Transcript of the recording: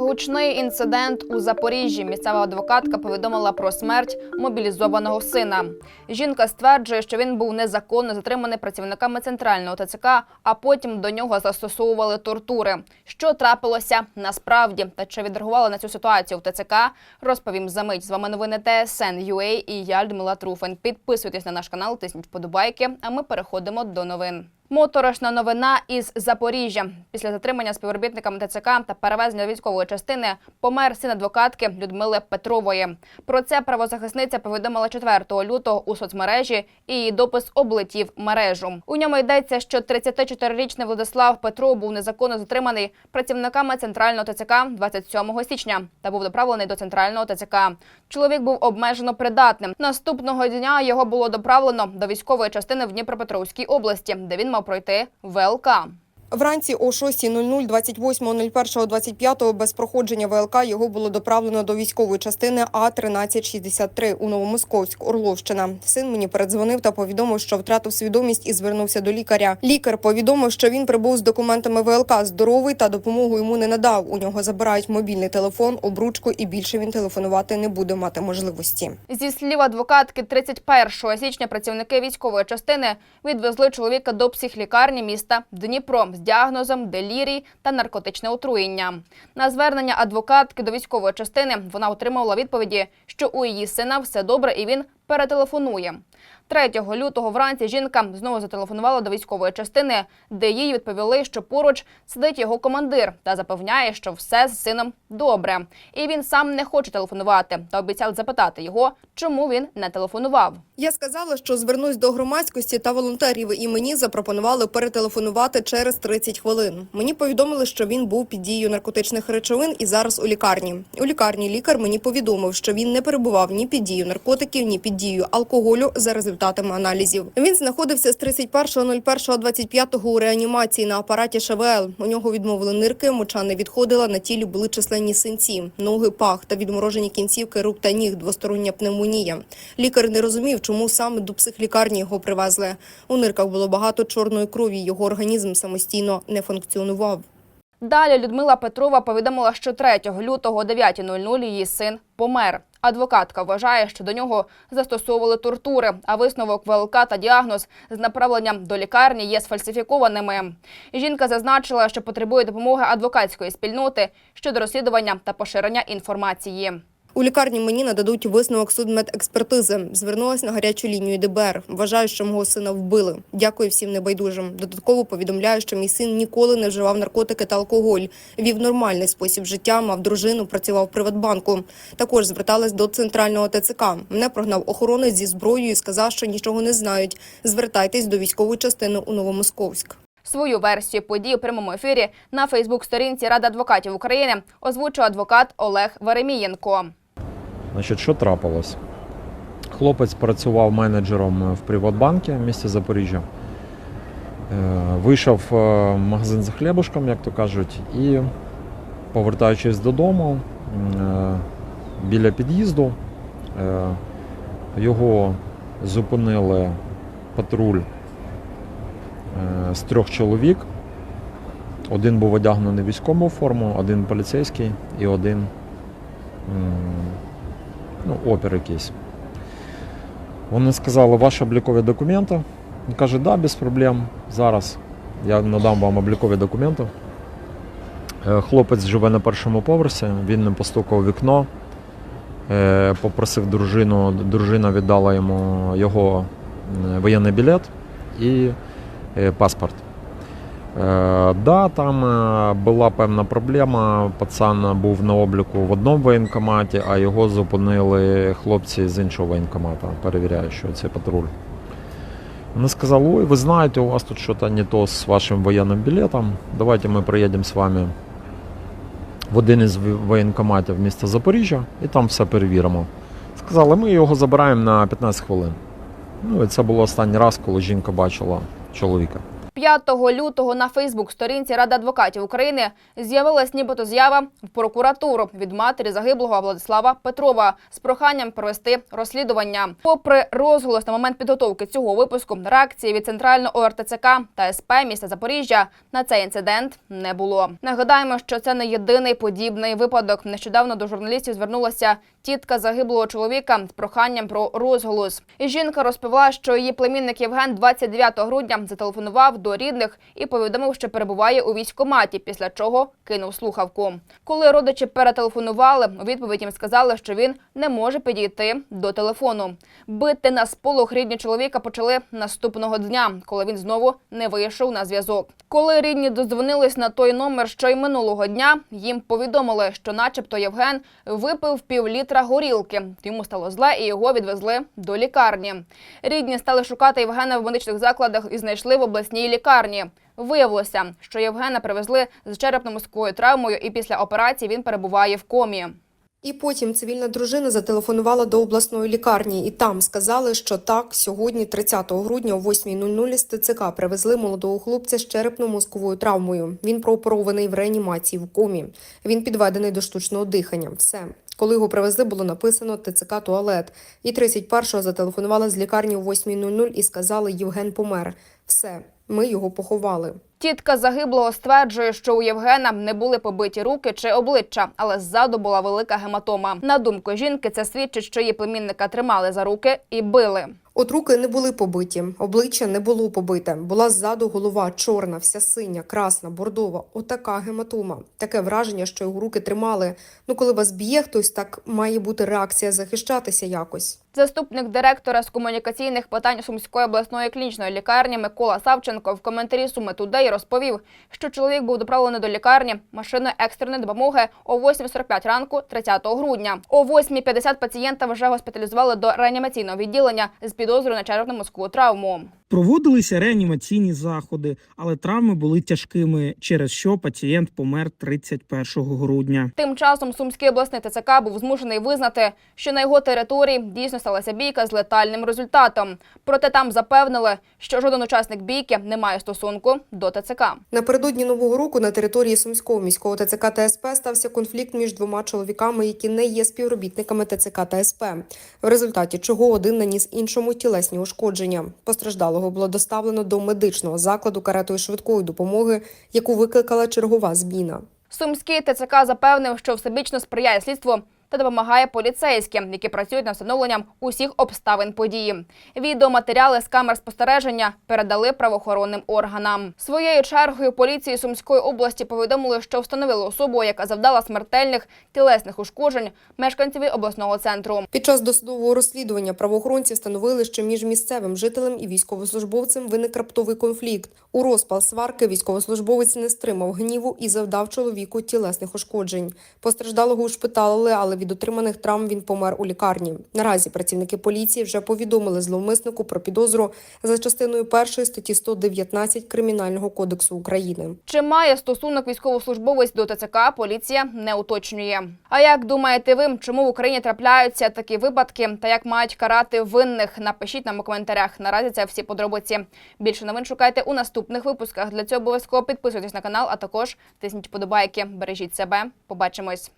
Гучний інцидент у Запоріжжі. Місцева адвокатка повідомила про смерть мобілізованого сина. Жінка стверджує, що він був незаконно затриманий працівниками центрального ТЦК, а потім до нього застосовували тортури. Що трапилося насправді та чи відреагували на цю ситуацію в ТЦК? Розповім за мить. З вами новини ТСН UA і я Людмила Труфен. Підписуйтесь на наш канал, тисніть вподобайки. А ми переходимо до новин. Моторошна новина із Запоріжжя. Після затримання співробітниками ТЦК та перевезення військової частини помер син адвокатки Людмили Петрової. Про це правозахисниця повідомила 4 лютого у соцмережі, і її допис облетів мережу. У ньому йдеться, що 34-річний Владислав Петров був незаконно затриманий працівниками центрального ТЦК 27 січня та був доправлений до центрального ТЦК. Чоловік був обмежено придатним. Наступного дня його було доправлено до військової частини в Дніпропетровській області, де він мав пройти ВЛК. Вранці о 6.00 28.01.25 без проходження ВЛК його було доправлено до військової частини А-1363 у Новомосковськ, Орловщина. Син мені передзвонив та повідомив, що втратив свідомість і звернувся до лікаря. Лікар повідомив, що він прибув з документами ВЛК здоровий та допомогу йому не надав. У нього забирають мобільний телефон, обручку і більше він телефонувати не буде мати можливості. Зі слів адвокатки, 31 січня працівники військової частини відвезли чоловіка до психлікарні міста Дніпро з діагнозом делірій та наркотичне отруєння. На звернення адвокатки до військової частини вона отримала відповіді, що у її сина все добре і він перетелефонує. 3 лютого вранці жінка знову зателефонувала до військової частини, де їй відповіли, що поруч сидить його командир та запевняє, що все з сином добре. І він сам не хоче телефонувати та обіцяв запитати його, чому він не телефонував. Я сказала, що звернусь до громадськості та волонтерів, і мені запропонували перетелефонувати через 30 хвилин. Мені повідомили, що він був під дією наркотичних речовин і зараз у лікарні. У лікарні лікар мені повідомив, що він не перебував ні під дією наркотиків, ні під дією алкоголю за результатами аналізів. Він знаходився з 31.01.25 у реанімації на апараті ШВЛ. У нього відмовили нирки, моча не відходила. На тілі були численні синці, ноги, пах та відморожені кінцівки рук та ніг, двостороння пневмонія. Лікар не розумів, чому саме до психлікарні його привезли. У нирках було багато чорної крові. Його організм самостійно не функціонував. Далі Людмила Петрова повідомила, що 3 лютого о 9.00 її син помер. Адвокатка вважає, що до нього застосовували тортури, а висновок ВЛК та діагноз з направленням до лікарні є сфальсифікованими. Жінка зазначила, що потребує допомоги адвокатської спільноти щодо розслідування та поширення інформації. У лікарні мені нададуть висновок судмедекспертизи. Звернулась на гарячу лінію ДБР. Вважаю, що мого сина вбили. Дякую всім небайдужим. Додатково повідомляю, що мій син ніколи не вживав наркотики та алкоголь. Вів нормальний спосіб життя, мав дружину, працював в Приватбанку. Також зверталась до центрального ТЦК. Мене прогнав охоронець зі зброєю і сказав, що нічого не знають. Звертайтесь до військової частини у Новомосковськ. Свою версію подій у прямому ефірі на Фейсбук-сторінці Ради адвокатів України озвучив адвокат Олег Веремієнко. Значить, що трапилось? Хлопець працював менеджером в Приватбанку в місті Запоріжжя. Е, Вийшов е, в магазин за хлібушком, як то кажуть, і повертаючись додому е, біля під'їзду, е, його зупинили патруль е, з трьох чоловік. Один був одягнений військову форму, один поліцейський і один ну, опір якийсь. Вони сказали, ваші облікові документи. Він каже, да, без проблем. Зараз я надам вам облікові документи. Е, Хлопець живе на першому поверсі, він не постукав вікно, е, попросив дружину, дружина віддала йому його воєнний білет і е, паспорт. Е, Да, там е, була певна проблема. Пацан був на обліку в одному воєнкоматі, а його зупинили хлопці з іншого воєнкомата, перевіряючи цей патруль. Вони сказали, ой, ви знаєте, у вас тут щось не то з вашим воєнним білетом. Давайте ми приїдемо з вами в один із воєнкоматів міста Запоріжжя і там все перевіримо. Сказали, ми його забираємо на 15 хвилин. Ну і це було останній раз, коли жінка бачила чоловіка. 5 лютого на Фейсбук-сторінці Ради адвокатів України з'явилась нібито з'ява в прокуратуру від матері загиблого Владислава Петрова з проханням провести розслідування. Попри розголос на момент підготовки цього випуску, реакції від центрального ОРТЦК та СП міста Запоріжжя на цей інцидент не було. Нагадаємо, що це не єдиний подібний випадок. Нещодавно до журналістів звернулася тітка загиблого чоловіка з проханням про розголос. І жінка розповіла, що її племінник Євген 29 грудня зателефонував до рідних і повідомив, що перебуває у військкоматі, після чого кинув слухавку. Коли родичі перетелефонували, у відповідь їм сказали, що він не може підійти до телефону. Бити на сполох рідні чоловіка почали наступного дня, коли він знову не вийшов на зв'язок. Коли рідні додзвонились на той номер, що й минулого дня, їм повідомили, що, начебто, Євген випив пів літра горілки. Йому стало зле, і його відвезли до лікарні. Рідні стали шукати Євгена в медичних закладах і знайшли в обласній лікарні. Виявилося, що Євгена привезли з черепно-мозковою травмою, і після операції він перебуває в комі. І потім цивільна дружина зателефонувала до обласної лікарні, і там сказали, що так, сьогодні, 30 грудня, о 8.00 з ТЦК привезли молодого хлопця з черепно-мозковою травмою. Він прооперований в реанімації в комі. Він підведений до штучного дихання. Все. Коли його привезли, було написано ТЦК туалет. І 31-го зателефонували з лікарні о 8.00 і сказали, Євген помер. Все, ми його поховали. Тітка загиблого стверджує, що у Євгена не були побиті руки чи обличчя, але ззаду була велика гематома. На думку жінки, це свідчить, що її племінника тримали за руки і били. От руки не були побиті, обличчя не було побите. Була ззаду голова чорна, вся синя, красна, бордова. Отака гематома. Таке враження, що його руки тримали. Ну, коли вас б'є хтось, так має бути реакція захищатися якось. Заступник директора з комунікаційних питань Сумської обласної клінічної лікарні Микола Савченко в коментарі Суми Тудей розповів, що чоловік був доправлений до лікарні машиною екстреної допомоги о 8.45 ранку 30 грудня. О 8.50 пацієнта вже госпіталізували до реанімаційного відділення з підозрою на черепно-мозкову травму. Проводилися реанімаційні заходи, але травми були тяжкими, через що пацієнт помер 31 грудня. Тим часом Сумський обласний ТЦК був змушений визнати, що на його території дійсно сталася бійка з летальним результатом. Проте там запевнили, що жоден учасник бійки не має стосунку до ТЦК. Напередодні нового року на території Сумського міського ТЦК та СП стався конфлікт між двома чоловіками, які не є співробітниками ТЦК та СП. В результаті чого один наніс іншому тілесні ушкодження. Постраждалого було доставлено до медичного закладу каретою швидкої допомоги, яку викликала чергова зміна. Сумський ТЦК запевнив, що всебічно сприяє слідству та допомагає поліцейським, які працюють над встановленням усіх обставин події. Відеоматеріали з камер спостереження передали правоохоронним органам. Своєю чергою поліції Сумської області повідомили, що встановили особу, яка завдала смертельних тілесних ушкоджень мешканцеві обласного центру. Під час досудового розслідування правоохоронці встановили, що між місцевим жителем і військовослужбовцем виник раптовий конфлікт. У розпал сварки військовослужбовець не стримав гніву і завдав чоловіку тілесних ушкоджень. Постраждалого ушпиталили, але від отриманих травм він помер у лікарні. Наразі працівники поліції вже повідомили зловмиснику про підозру за частиною першої статті 119 Кримінального кодексу України. Чи має стосунок військовослужбовець до ТЦК, поліція не уточнює. А як думаєте ви, чому в Україні трапляються такі випадки та як мають карати винних? Напишіть нам у коментарях. Наразі це всі подробиці. Більше новин шукайте у наступних випусках. Для цього обов'язково підписуйтесь на канал, а також тисніть подобайки. Бережіть себе. Побачимось.